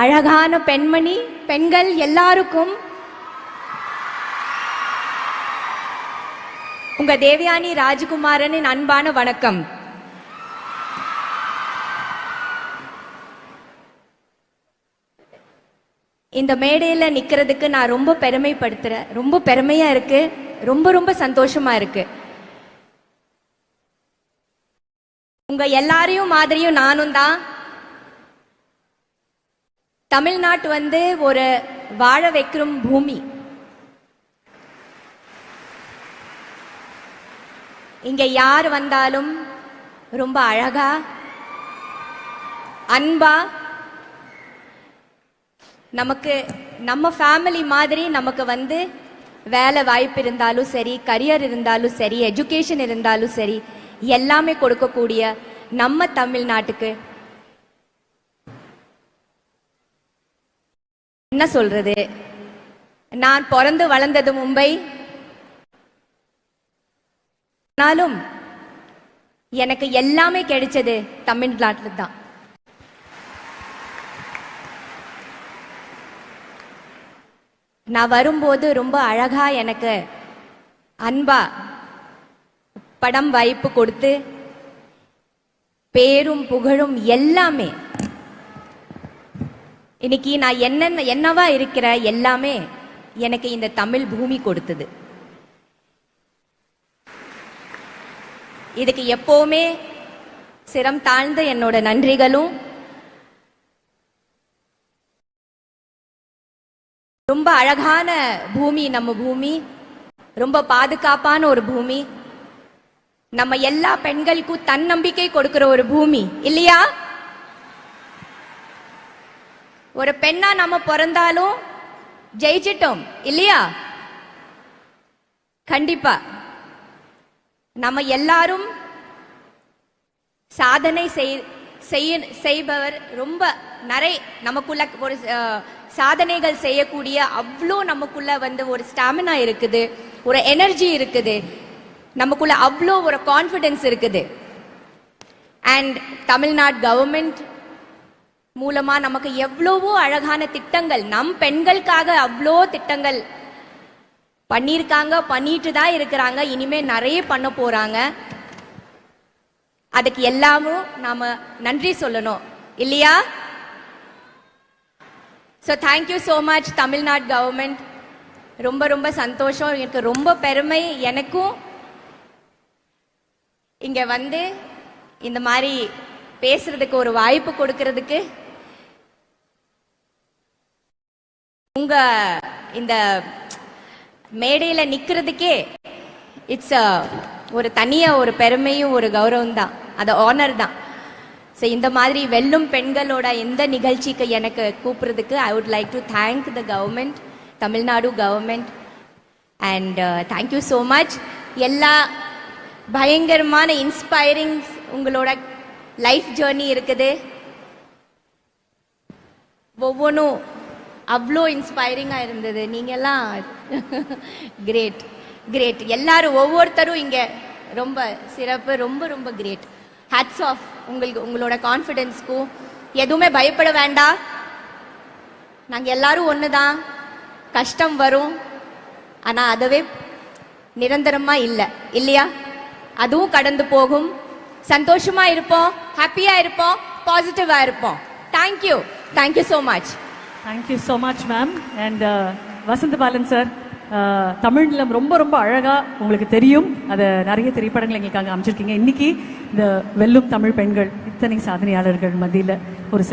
அழகான பெண்மணி பெண்கள் எல்லாருக்கும். உங்க தேவயானி ராஜகுமாரனின் அன்பான வணக்கம். இந்த மேடையில நிக்கிறதுக்கு நான் ரொம்ப பெருமைப்படுத்துறேன். ரொம்ப பெருமையா இருக்கு. ரொம்ப ரொம்ப சந்தோஷமா இருக்கு. உங்க எல்லாரையும் மாதிரியும் நானும் தான். தமிழ்நாட்டு வந்து ஒரு வாழ வைக்கும் பூமி. இங்க யார் வந்தாலும் ரொம்ப அழகா அன்பா நமக்கு நம்ம ஃபேமிலி மாதிரி நமக்கு வந்து வேலை வாய்ப்பு இருந்தாலும் சரி கரியர் இருந்தாலும் சரி எஜுகேஷன் இருந்தாலும் சரி எல்லாமே கொடுக்கக்கூடிய நம்ம தமிழ்நாட்டுக்கு என்ன சொல்றது? நான் பிறந்து வளர்ந்தது மும்பை. ஆனாலும் எனக்கு எல்லாமே கிடைச்சது தமிழ்நாட்டில் தான். நான் வரும்போது ரொம்ப அழகா எனக்கு அன்பா படம் வாய்ப்பு கொடுத்து பேரும் புகழும் எல்லாமே இன்னைக்கு நான் என்னென்ன என்னவா இருக்கிற எல்லாமே எனக்கு இந்த தமிழ் பூமி கொடுத்தது. இதுக்கு எப்பவுமே சிரம் தாழ்ந்த என்னோட நன்றிகளும் ரொம்ப அழகான பூமி நம்ம பூமி ரொம்ப பாதுகாப்பான ஒரு பூமி நம்ம எல்லா பெண்களுக்கும் தன்னம்பிக்கை கொடுக்கிற ஒரு பூமி இல்லையா? ஒரு பெண்ணா நம்ம பிறந்தாலும் ஜெயிச்சிட்டோம் இல்லையா? கண்டிப்பா. நம்ம எல்லாரும் சாதனை செய்- செய்ய செய்பவர் ரொம்ப நிறைய நமக்குள்ள ஒரு சாதனைகள் செய்யக்கூடிய அவ்வளோ நமக்குள்ள வந்து ஒரு ஸ்டாமினா இருக்குது ஒரு எனர்ஜி இருக்குது நமக்குள்ள அவ்வளோ ஒரு கான்ஃபிடென்ஸ் இருக்குது. அண்ட் தமிழ்நாடு கவர்மெண்ட் மூலமா நமக்கு எவ்வளவோ அழகான திட்டங்கள் நம் பெண்களுக்காக அவ்வளோ திட்டங்கள். பண்ணியிருக்காங்க பண்ணிட்டு தான் இருக்கிறாங்க இனிமே நிறைய பண்ண போறாங்க. அதுக்கு எல்லாமும் நாம நன்றி சொல்லணும். இல்லையா? So thank you so much Tamil Nadu government ரொம்ப ரொம்ப சந்தோஷம். எனக்கு ரொம்ப பெருமை. எனக்கும் இங்க வந்து இந்த மாதிரி பேசுறதுக்கு ஒரு வாய்ப்பு கொடுக்கறதுக்கு உங்க இந்த மேடையில நிக்கிறதுக்கே இட்ஸ் ஒரு தனிய ஒரு பெருமையும் ஒரு கௌரவம் தான். அது ஆனர் தான். ஸோ இந்த மாதிரி வெல்லும் பெண்களோட எந்த நிகழ்ச்சிக்கு எனக்கு கூப்பிடுறதுக்கு I would like to thank the government Tamil Nadu government and thank you so much எல்லா பயங்கரமான இன்ஸ்பைரிங் உங்களோட லைஃப் ஜேர்னி இருக்குது. ஒவ்வொன்றும் அவ்வளோ இன்ஸ்பைரிங்காக இருந்தது. நீங்கள்லாம் கிரேட் கிரேட் எல்லாரும் ஒவ்வொருத்தரும் இங்கே ரொம்ப சிறப்பு ரொம்ப ரொம்ப கிரேட் ஹேட்ஸ் ஆஃப் உங்களுக்கு உங்களோட கான்ஃபிடென்ஸ்க்கும் எதுவுமே பயப்பட வேண்டாம். நாங்கள் எல்லாரும் ஒன்று தான் கஷ்டம் வரும். ஆனால் அதுவே நிரந்தரமாக இல்லை. இல்லையா? அதுவும் கடந்து போகும். சந்தோஷமா இருப்போம் ஹாப்பியா இருப்போம் பாசிட்டிவா இருப்போம். Thank you thank you so much thank you so much ma'am and Vasantha Balan sir தமிழ்ல ரொம்ப ரொம்ப அழகா உங்களுக்கு தெரியும். அதை நிறைய திரைப்படங்கள் எங்களுக்கு அங்கே அமைச்சிருக்கீங்க. இன்னைக்கு இந்த வெல்லும் தமிழ் பெண்கள் இத்தனை சாதனையாளர்கள் மத்தியில் ஒரு சில